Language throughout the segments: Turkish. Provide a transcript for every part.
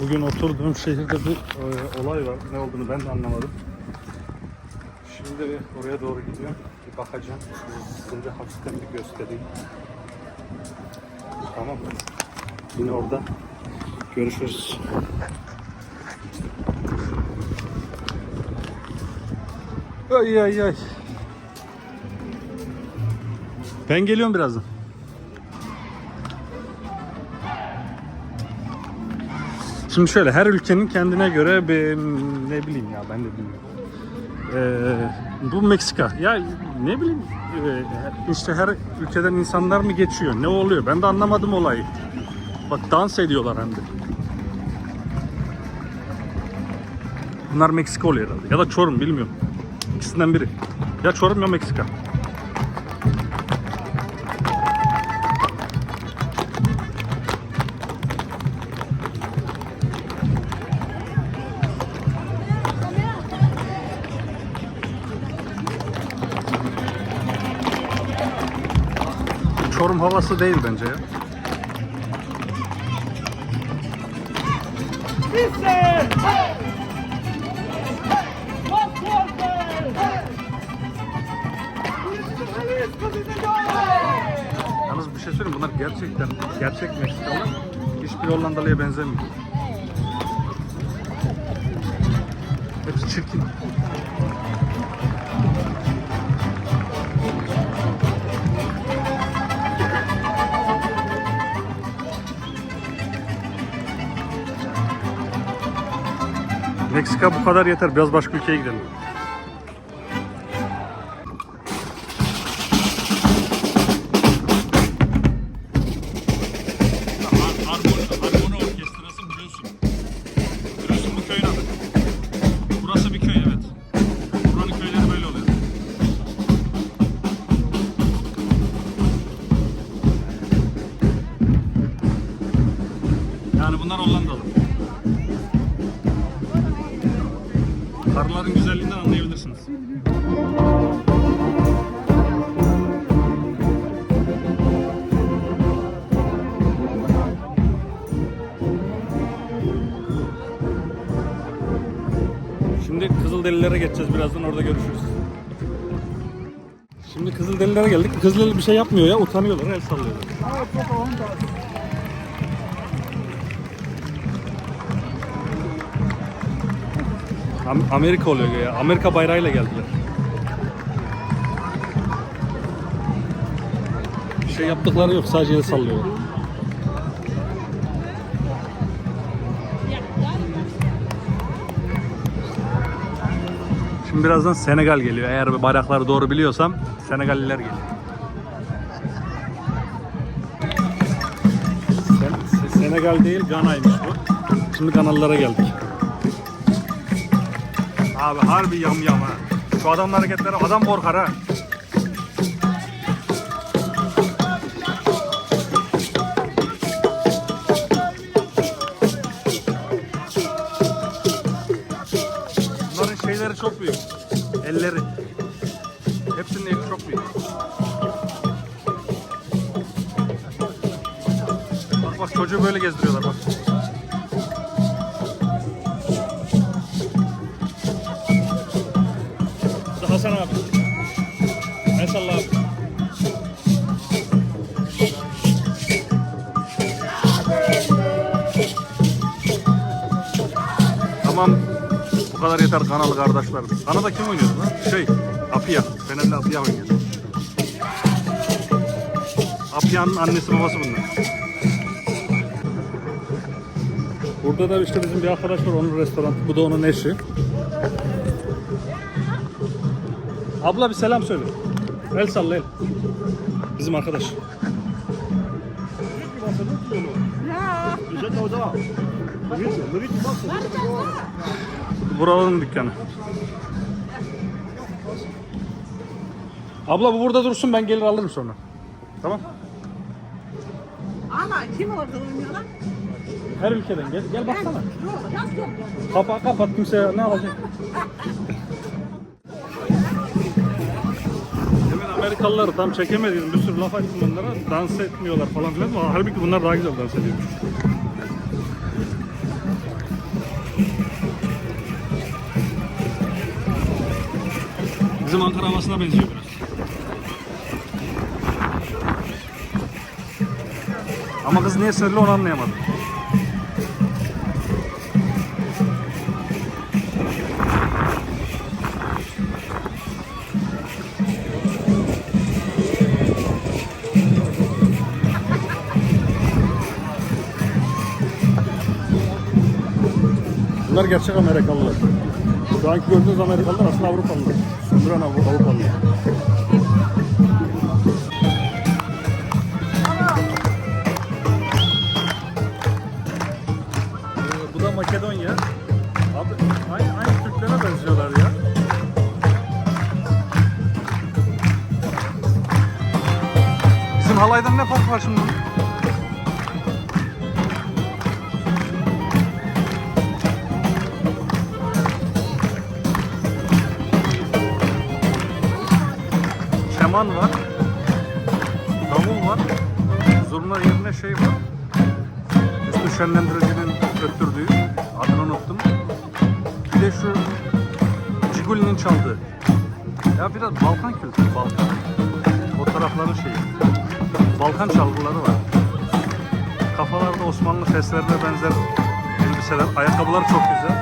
Bugün oturduğum şehirde bir e, olay var. Ne olduğunu ben de anlamadım. Şimdi oraya doğru gidiyorum. Bir bakacağım. Size hafiften bir göstereyim. Tamam mı? Yine orada görüşürüz. Ay ay ay. Ben geliyorum birazdan. Şimdi şöyle her ülkenin kendine göre bir ne bileyim ya ben de bilmiyorum. Ee, bu Meksika. Ya ne bileyim e, işte her ülkeden insanlar mı geçiyor? Ne oluyor? Ben de anlamadım olayı. Bak dans ediyorlar hem de. Bunlar Meksika oluyor herhalde. Ya da Çorum bilmiyorum. İkisinden biri. Ya Çorum ya Meksika. Çorum havası değil bence ya. Yalnız bir şey söyleyeyim bunlar gerçekten gerçek Meksikalılar hiçbir Hollandalıya benzemiyor. Hepsi çirkin. Meksika bu kadar yeter. Biraz başka ülkeye gidelim. Şimdi Kızılderililere geçeceğiz. Birazdan orada görüşürüz. Şimdi Kızılderililere geldik. Kızılderili bir şey yapmıyor ya. Utanıyorlar. El sallıyorlar. Am- Amerika oluyor ya. Amerika bayrağıyla geldiler. Bir şey yaptıkları yok. Sadece el sallıyorlar. Şimdi birazdan Senegal geliyor. Eğer bayrakları doğru biliyorsam Senegalliler geliyor. Sen- Se- Senegal değil Gana'ymış bu. Şimdi Ganalılara geldik. Abi harbi yam yam ha. Şu adamın hareketleri adam korkar ha. Çok büyük. Elleri. Hepsinin eli çok büyük. Bak bak çocuğu böyle gezdiriyorlar yeter kanalı kardeşler. Kanada kim oynuyor lan? Şey, Apia. Fenerli Apia oynuyor. Apia'nın annesi babası bunlar. Burada da işte bizim bir arkadaş var onun restoranı. Bu da onun eşi. Abla bir selam söyle. El salla el. Bizim arkadaş. Buranın dükkanı. Abla bu burada dursun ben gelir alırım sonra. Tamam. Ama kim orada oynuyorlar? Her ülkeden gel gel baksana. Kapağı kapat kimse ne alacak? Hemen Amerikalıları tam çekemediğim bir sürü laf ettim onlara. Dans etmiyorlar falan filan halbuki bunlar daha güzel dans ediyor. Bizim Ankara havasına benziyor biraz. Ama kız niye sinirli onu anlayamadım. Bunlar gerçek Amerikalılar. Şu anki gördüğünüz Amerikalılar aslında Avrupalılar. Sömüren Avru- Avrupalılar. Ee, Bu da Makedonya. Abi aynı, aynı Türklere benziyorlar ya. Bizim halaydan ne fark var şimdi? Keman var. Davul var. Zurna yerine şey var. Üstü şenlendiricinin öttürdüğü. Adını unuttum. Bir de şu Ciguli'nin çaldığı. Ya biraz Balkan kültürü, Balkan. O tarafların şeyi. Balkan çalgıları var. Kafalarda Osmanlı feslerine benzer elbiseler. Ayakkabılar çok güzel.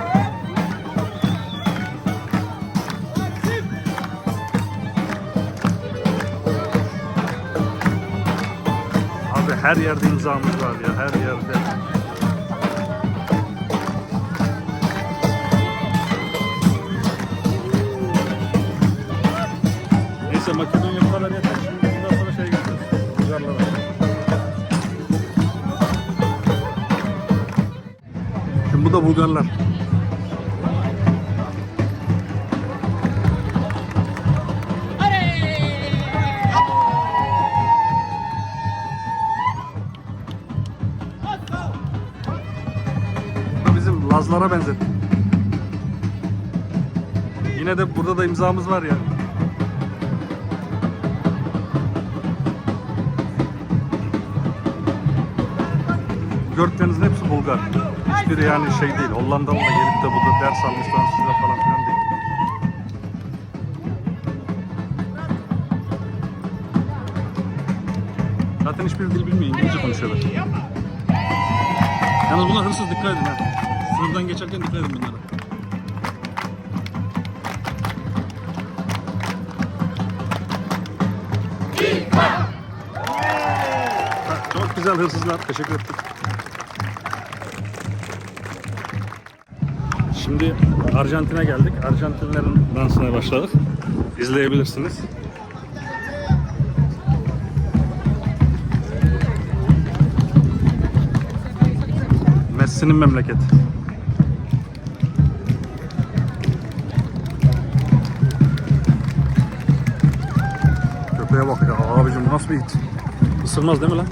Her yerde imzamız var ya her yerde. Neyse Makedonya bu kadar yeter. Şimdi bundan sonra şey gidiyoruz. Bulgarlara. Şimdi bu da Bulgarlar. Bizim Lazlara benzetti. Yine de burada da imzamız var ya. Gördükleriniz hepsi Bulgar. Hiçbiri yani şey değil. Hollandalı da gelip de burada ders almış Fransızca falan filan değil. Zaten hiçbir dil bilmiyor. İngilizce konuşuyorlar. Yalnız bunlar hırsız dikkat edin ha. Sınırdan geçerken dikkat edin bunlara. Çok güzel hırsızlar. Teşekkür ettik. Şimdi Arjantin'e geldik. Arjantinlerin dansına başladık. İzleyebilirsiniz. Messi'nin memleketi. Nasıl bir it? Isırmaz değil mi lan?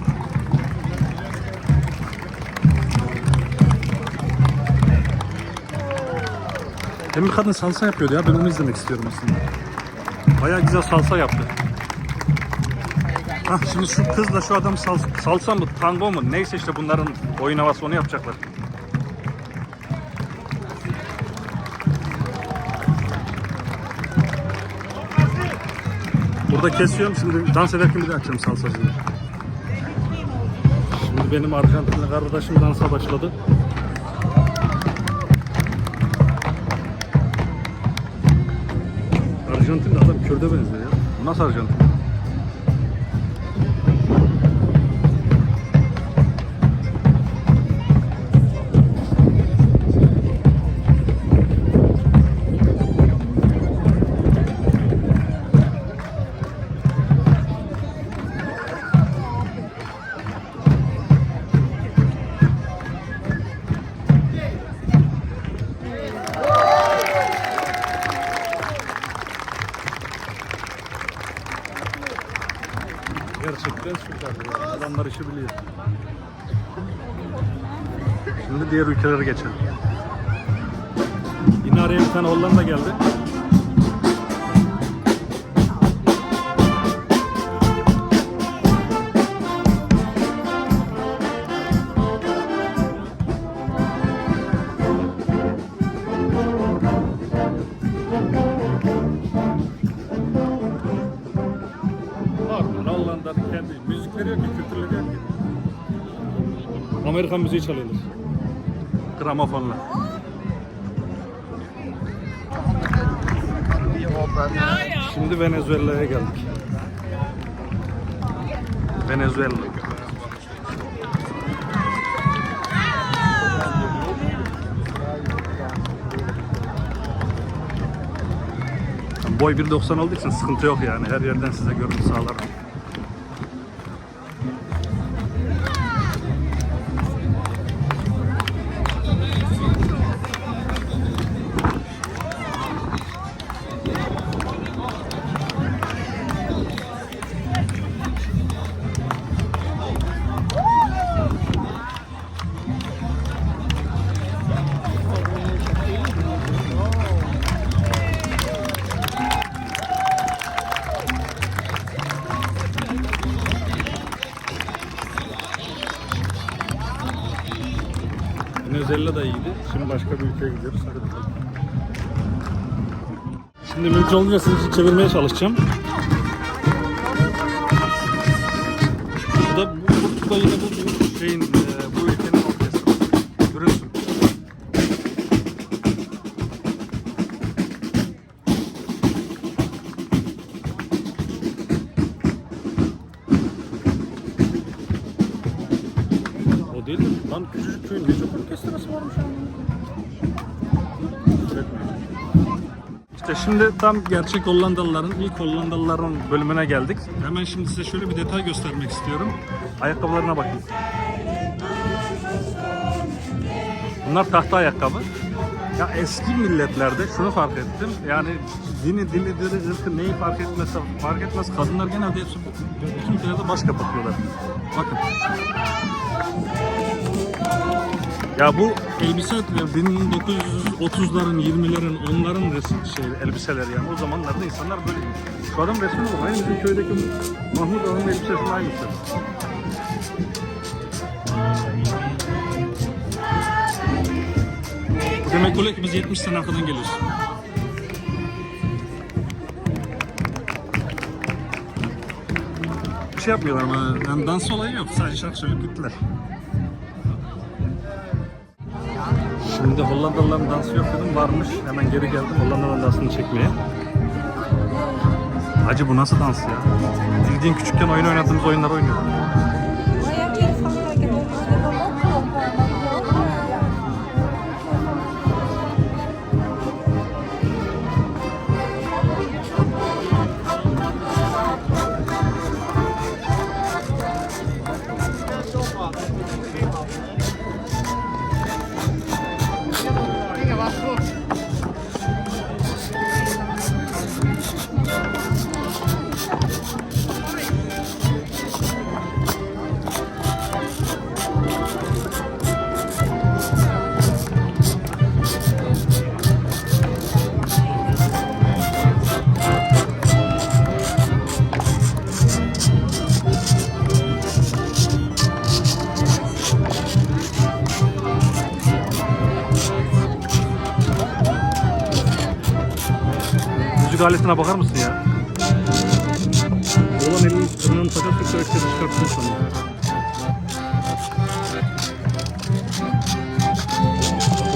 Hem bir kadın salsa yapıyordu ya ben onu izlemek istiyorum aslında. Bayağı güzel salsa yaptı. Hah şimdi şu kızla şu adam sal, salsa mı tango mu neyse işte bunların oyun havası onu yapacaklar. Burada kesiyorum şimdi dans ederken bir de açacağım salsacıyı. Şimdi benim Arjantinli kardeşim dansa başladı. Arjantinli adam Kürt'e benziyor ya. Nasıl Arjantin? Şimdi diğer ülkelere geçelim. Yine araya bir tane Hollanda geldi. Hollanda kendi müzikleri yok ki, kültürleri ki. Amerikan müziği çalıyorlar. Gramofonla. Şimdi Venezuela'ya geldik. Venezuela. Boy 1.90 olduğu için sıkıntı yok yani. Her yerden size görüntü sağlarım. Venezuela da iyiydi. Şimdi başka bir ülkeye gidiyoruz. Hadi. Şimdi mümkün olduğunca sizin için çevirmeye çalışacağım. Bu da bu, şimdi tam gerçek Hollandalıların, ilk Hollandalıların bölümüne geldik. Hemen şimdi size şöyle bir detay göstermek istiyorum. Ayakkabılarına bakın. Bunlar tahta ayakkabı. Ya eski milletlerde şunu fark ettim. Yani dini, dili, dili, ırkı neyi fark etmezse fark etmez. Kadınlar genelde hepsi bütün ülkelerde baş kapatıyorlar. Bakın. Ya bu elbise 1930'ların, 20'lerin, onların resim şey elbiseler yani. O zamanlarda insanlar böyle. Şu adam resmi mi? Aynı bizim köydeki Mahmut Ağa'nın elbisesinin aynısı. Demek oluyor ki biz 70 sene arkadan geliyoruz. Bir şey yapmıyorlar ama yani dans olayı yok. Sadece şarkı söyleyip gittiler. Şimdi Hollandalıların dansı yok dedim varmış. Hemen geri geldim Hollandalıların dansını çekmeye. Hacı bu nasıl dans ya? Bildiğin küçükken oyun oynadığımız oyunlar oynuyor. Müzik aletine bakar mısın ya? Olan elini tırnağını takar takar herkes çıkartsın sana.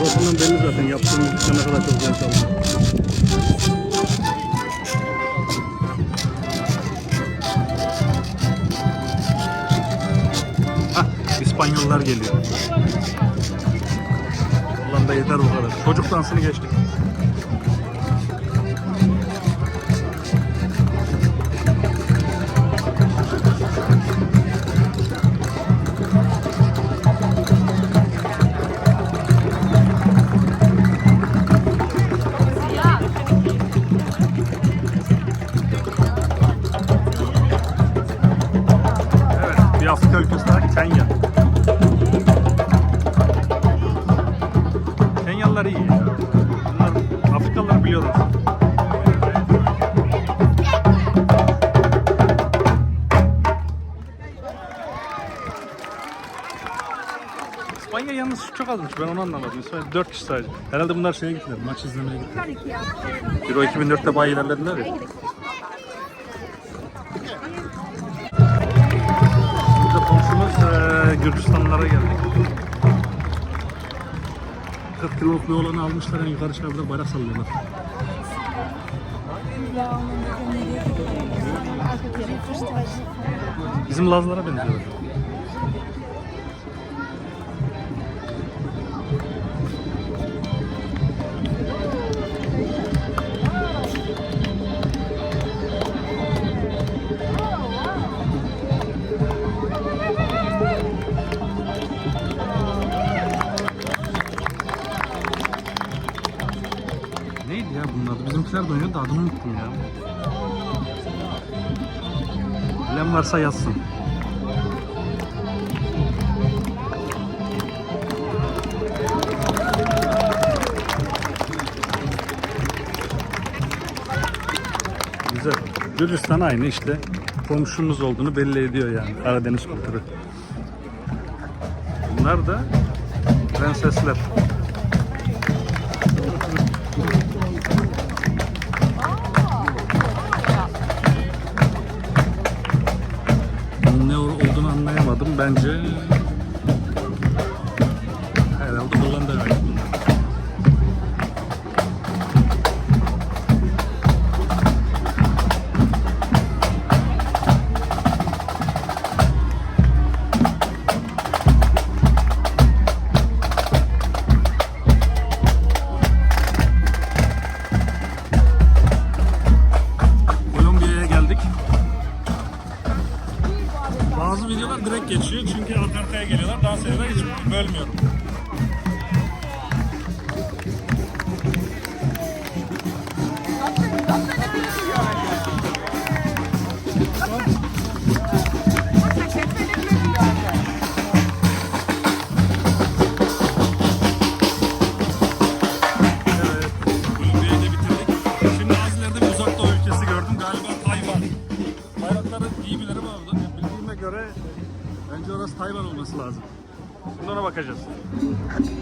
Burasından belli zaten yaptığım müzikte ne kadar çok zevk aldım. Hah, İspanyollar geliyor. Ulan da yeter bu kadar. Çocuk dansını geçtik. Bir Afrika ülkesi daha Kenya. Kenyalılar iyi. Bunlar Afrikalılar biliyorlar. İspanya yalnız çok azmış ben onu anlamadım. İspanya 4 kişi sadece. Herhalde bunlar şeye gittiler, maç izlemeye gittiler. Euro 2004'te bayağı ilerlediler ya. Gürcistanlılara geldik. 40 kiloluk bir olanı almışlar en yukarı çıkardılar bayrak sallıyorlar. Bizim Lazlara benziyorlar. Unuttum ya. Bilen varsa yazsın. Güzel. Gürcistan aynı işte. Komşumuz olduğunu belli ediyor yani. Karadeniz kültürü. Bunlar da prensesler. Bence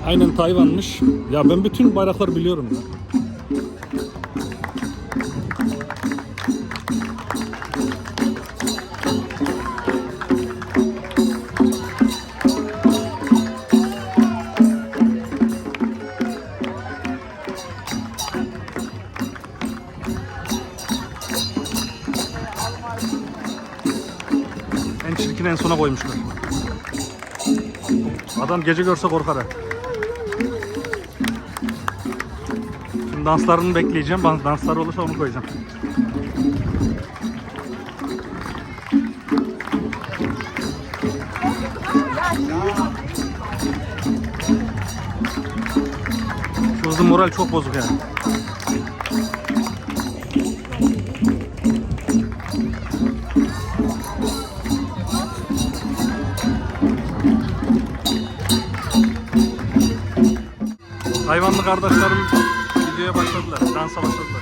Aynen Tayvan'mış. Ya ben bütün bayrakları biliyorum ya. En çirkin en sona koymuşlar. Adam gece görse korkar danslarını bekleyeceğim. Dans- Danslar olursa onu koyacağım. Şu hızlı moral çok bozuk yani. Hayvanlı kardeşlerim başladılar. Dansa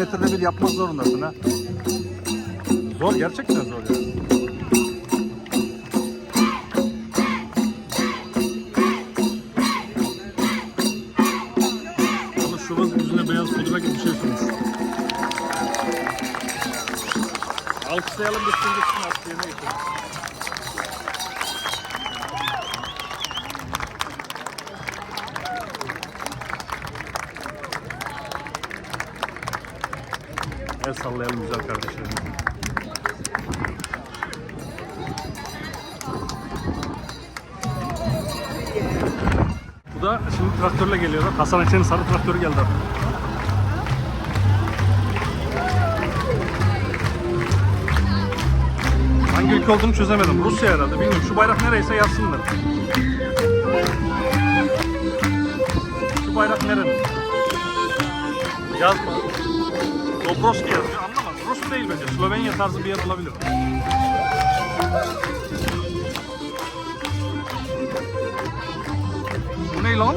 her 50 metrede bir yapmak zorundasın ha. Zor gerçekten zor ya. Ama şurası yüzüne beyaz pudra gibi bir şey sürmüş. Alkışlayalım gitsin artık yerine geçelim. Sallayalım güzel kardeşlerimize. Bu da şimdi traktörle geliyorlar. Hasan Ekşen'in sarı traktörü geldi artık. Hangi ülke olduğunu çözemedim. Rusya herhalde. Bilmiyorum. Şu bayrak nereyse yazsınlar. Şu bayrak nerenin? Yazma. Dobroski yazıyor. Anlamadım. Rus değil bence. Slovenya tarzı bir yer olabilir. Bu ne lan?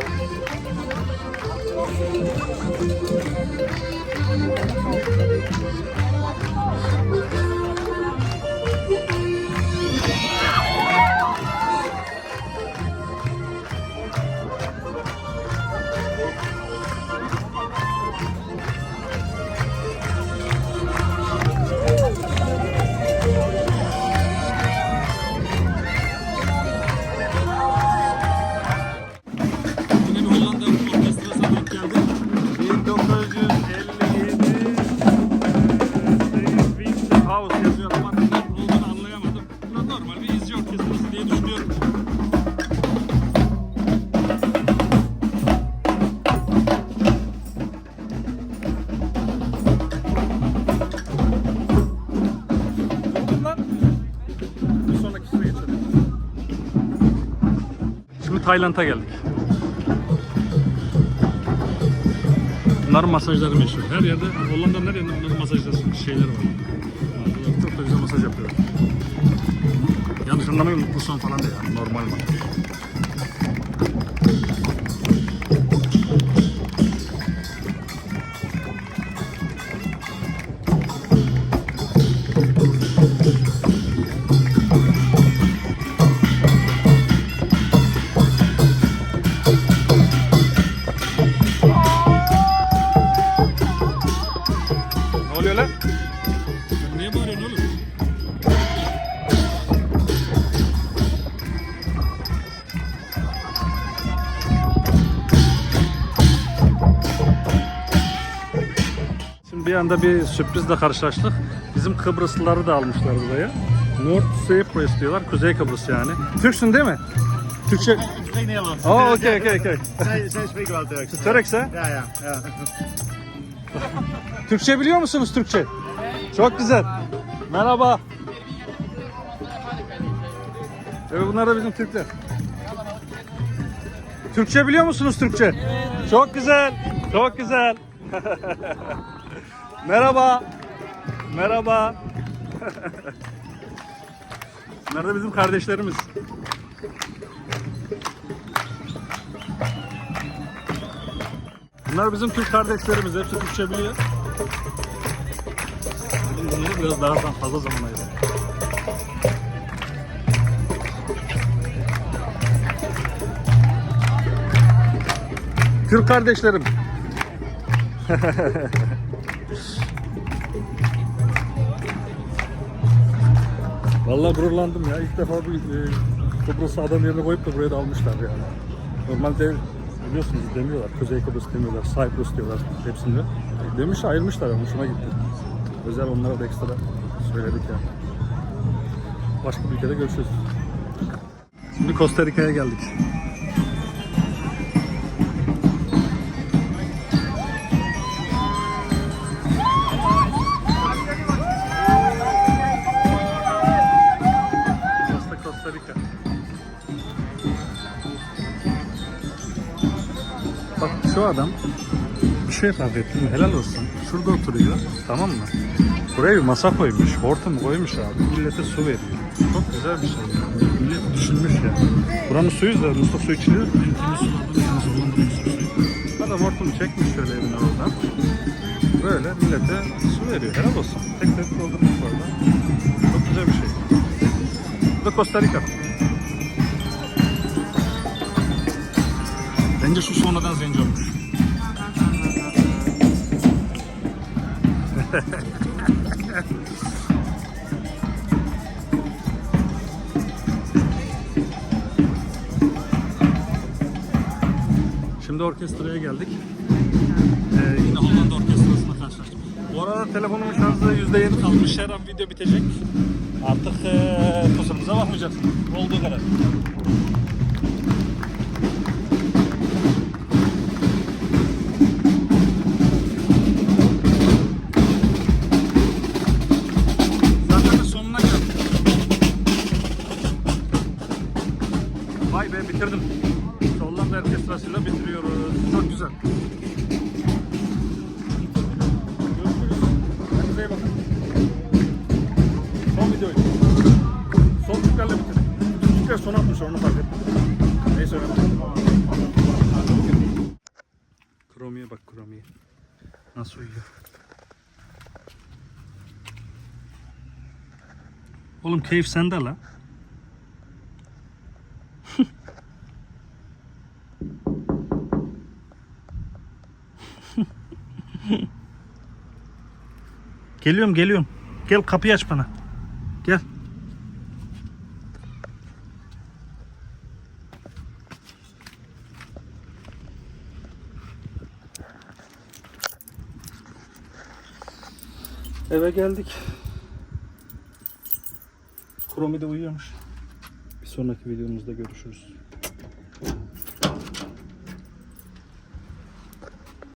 Tayland'a geldik. Bunların masajları meşhur. Her yerde, Hollanda'nın her yerinde bunların masajları şeyleri var. Çok da güzel masaj yapıyorlar. Yanlış anlamayın son falan değil normal masaj. Anda bir sürprizle karşılaştık. Bizim Kıbrıslıları da almışlar buraya. North Cyprus diyorlar. Kuzey Kıbrıs yani. Türksün değil mi? Türkçe... Nederlands. Oh, okey okey okey. Zij, zij spreken wel Turks. Turks hè? Ja, ja, ja. Türkçe biliyor musunuz Türkçe? Çok güzel. Merhaba. Evet bunlar da bizim Türkler. Türkçe biliyor musunuz Türkçe? Çok güzel. Çok güzel. Merhaba. Merhaba. Bunlar da bizim kardeşlerimiz. Bunlar bizim Türk kardeşlerimiz. Hepsi Türkçe biliyor. Bunları biraz daha fazla zaman ayırıyor. Türk kardeşlerim. Vallahi gururlandım ya. İlk defa bir e, Kıbrıs'ı adam yerine koyup da buraya da almışlar yani. Normalde biliyorsunuz demiyorlar. Kuzey Kıbrıs demiyorlar. Cyprus diyorlar hepsinde. E, demiş ayırmışlar ama hoşuma gitti. Özel onlara da ekstra söyledik yani. Başka bir ülkede görüşürüz. Şimdi Costa Rica'ya geldik. Şu adam bir şey fark ettim helal olsun. Şurada oturuyor tamam mı? Buraya bir masa koymuş, hortum koymuş abi. Millete su veriyor. Çok güzel bir şey. Millet düşünmüş yani. Buranın suyu da musluk içiliyor. Su suyu. Adam hortumu çekmiş şöyle evine oradan. Böyle millete su veriyor. Helal olsun. Tek tek doldurmuş orada. Çok güzel bir şey. Bu da Costa Rica. Bence su sonradan zenci olmuş. Şimdi orkestraya geldik. Ee, yine Hollanda orkestrasına karşılaştık. Bu arada telefonumun şarjı %7 kalmış. Her an video bitecek. Artık ee, kusurumuza bakmayacağız. Olduğu kadar. Tükler son atmış onu fark ettim. Neyse önemli. Kromiye bak kromiye. Nasıl uyuyor. Oğlum keyif sende la. Geliyorum geliyorum. Gel kapıyı aç bana. Gel. Eve geldik. Kromi de uyuyormuş. Bir sonraki videomuzda görüşürüz.